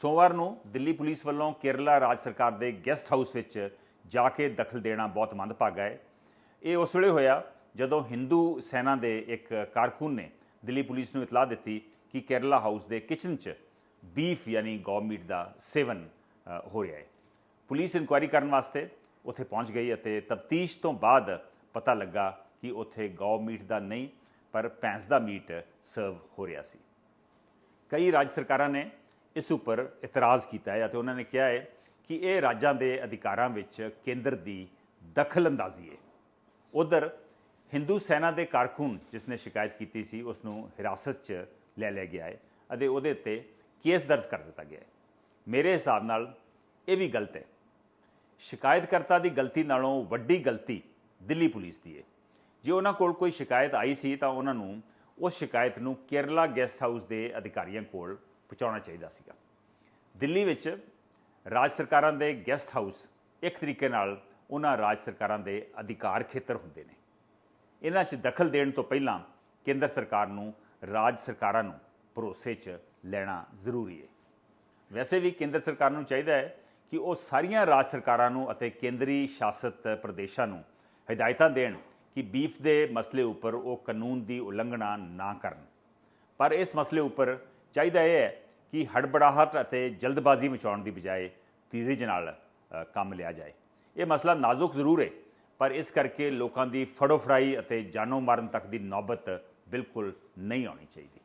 ਸੋਮਵਾਰ ਨੂੰ ਦਿੱਲੀ ਪੁਲਿਸ ਵੱਲੋਂ ਕੇਰਲਾ ਰਾਜ ਸਰਕਾਰ ਦੇ ਗੈਸਟ ਹਾਊਸ ਵਿੱਚ ਜਾ ਕੇ ਦਖਲ ਦੇਣਾ ਬਹੁਤ ਮੰਦਭਾਗਾ ਹੈ। ਇਹ ਉਸ ਵੇਲੇ ਹੋਇਆ ਜਦੋਂ ਹਿੰਦੂ ਸੈਨਾ ਦੇ ਇੱਕ ਕਾਰਕੁਨ ਨੇ ਦਿੱਲੀ ਪੁਲਿਸ ਨੂੰ ਇਤਲਾਹ ਦਿੱਤੀ ਕਿ ਕੇਰਲਾ ਹਾਊਸ ਦੇ ਕਿਚਨ 'ਚ ਬੀਫ ਯਾਨੀ ਗੌ ਮੀਟ ਦਾ ਸੇਵਨ ਹੋ ਰਿਹਾ ਹੈ। ਪੁਲਿਸ ਇਨਕੁਆਇਰੀ ਕਰਨ ਵਾਸਤੇ ਉੱਥੇ ਪਹੁੰਚ ਗਈ ਅਤੇ ਤਫਤੀਸ਼ ਤੋਂ ਬਾਅਦ ਪਤਾ ਲੱਗਾ ਕਿ ਉੱਥੇ ਗੌ ਮੀਟ ਦਾ ਨਹੀਂ, ਪਰ ਭੈਂਸ ਦਾ ਮੀਟ ਸਰਵ ਹੋ ਰਿਹਾ ਸੀ। ਕਈ ਰਾਜ ਸਰਕਾਰਾਂ ਨੇ ਇਸ ਉੱਪਰ ਇਤਰਾਜ਼ ਕੀਤਾ ਹੈ ਅਤੇ ਉਹਨਾਂ ਨੇ ਕਿਹਾ ਹੈ ਕਿ ਇਹ ਰਾਜਾਂ ਦੇ ਅਧਿਕਾਰਾਂ ਵਿੱਚ ਕੇਂਦਰ ਦੀ ਦਖਲਅੰਦਾਜ਼ੀ ਹੈ। ਉਧਰ ਹਿੰਦੂ ਸੈਨਾ ਦੇ ਕਾਰਕੁਨ ਜਿਸ ਨੇ ਸ਼ਿਕਾਇਤ ਕੀਤੀ ਸੀ, ਉਸ ਨੂੰ ਹਿਰਾਸਤ 'ਚ ਲੈ ਲਿਆ ਗਿਆ ਹੈ ਅਤੇ ਉਹਦੇ ਉੱਤੇ ਕੇਸ ਦਰਜ ਕਰ ਦਿੱਤਾ ਗਿਆ ਹੈ। ਮੇਰੇ ਹਿਸਾਬ ਨਾਲ ਇਹ ਵੀ ਗਲਤ ਹੈ। ਸ਼ਿਕਾਇਤਕਰਤਾ ਦੀ ਗਲਤੀ ਨਾਲੋਂ ਵੱਡੀ ਗਲਤੀ ਦਿੱਲੀ ਪੁਲਿਸ ਦੀ ਹੈ। ਜੇ ਉਹਨਾਂ ਕੋਲ ਕੋਈ ਸ਼ਿਕਾਇਤ ਆਈ ਸੀ ਤਾਂ ਉਹਨਾਂ ਨੂੰ ਉਸ ਸ਼ਿਕਾਇਤ ਨੂੰ ਕੇਰਲਾ ਗੈਸਟ ਹਾਊਸ ਦੇ ਅਧਿਕਾਰੀਆਂ ਕੋਲ ਪਹੁੰਚਾਉਣਾ ਚਾਹੀਦਾ ਸੀਗਾ। ਦਿੱਲੀ ਵਿੱਚ ਰਾਜ ਸਰਕਾਰਾਂ ਦੇ ਗੈਸਟ ਹਾਊਸ ਇੱਕ ਤਰੀਕੇ ਨਾਲ ਉਹਨਾਂ ਰਾਜ ਸਰਕਾਰਾਂ ਦੇ ਅਧਿਕਾਰ ਖੇਤਰ ਹੁੰਦੇ ਨੇ। ਇਹਨਾਂ 'ਚ ਦਖਲ ਦੇਣ ਤੋਂ ਪਹਿਲਾਂ ਕੇਂਦਰ ਸਰਕਾਰ ਨੂੰ, ਰਾਜ ਸਰਕਾਰਾਂ ਨੂੰ ਭਰੋਸੇ 'ਚ ਲੈਣਾ ਜ਼ਰੂਰੀ ਹੈ। ਵੈਸੇ ਵੀ ਕੇਂਦਰ ਸਰਕਾਰ ਨੂੰ ਚਾਹੀਦਾ ਹੈ ਕਿ ਉਹ ਸਾਰੀਆਂ ਰਾਜ ਸਰਕਾਰਾਂ ਨੂੰ ਅਤੇ ਕੇਂਦਰੀ ਸ਼ਾਸਤ ਪ੍ਰਦੇਸ਼ਾਂ ਨੂੰ ਹਦਾਇਤਾਂ ਦੇਣ ਕਿ ਬੀਫ ਦੇ ਮਸਲੇ ਉੱਪਰ ਉਹ ਕਾਨੂੰਨ ਦੀ ਉਲੰਘਣਾ ਨਾ ਕਰਨ। ਪਰ ਇਸ ਮਸਲੇ ਉੱਪਰ ਚਾਹੀਦਾ ਇਹ ਹੈ ਕਿ ਹੜਬੜਾਹਟ ਅਤੇ ਜਲਦਬਾਜ਼ੀ ਮਚਾਉਣ ਦੀ ਬਜਾਏ ਧੀਰਜ ਨਾਲ ਕੰਮ ਲਿਆ ਜਾਏ। ਇਹ ਮਸਲਾ ਨਾਜ਼ੁਕ ਜ਼ਰੂਰ ਹੈ, ਪਰ ਇਸ ਕਰਕੇ ਲੋਕਾਂ ਦੀ ਫੜੋਫੜਾਈ ਅਤੇ ਜਾਨੋਂ ਮਾਰਨ ਤੱਕ ਦੀ ਨੌਬਤ ਬਿਲਕੁਲ ਨਹੀਂ ਆਉਣੀ ਚਾਹੀਦੀ।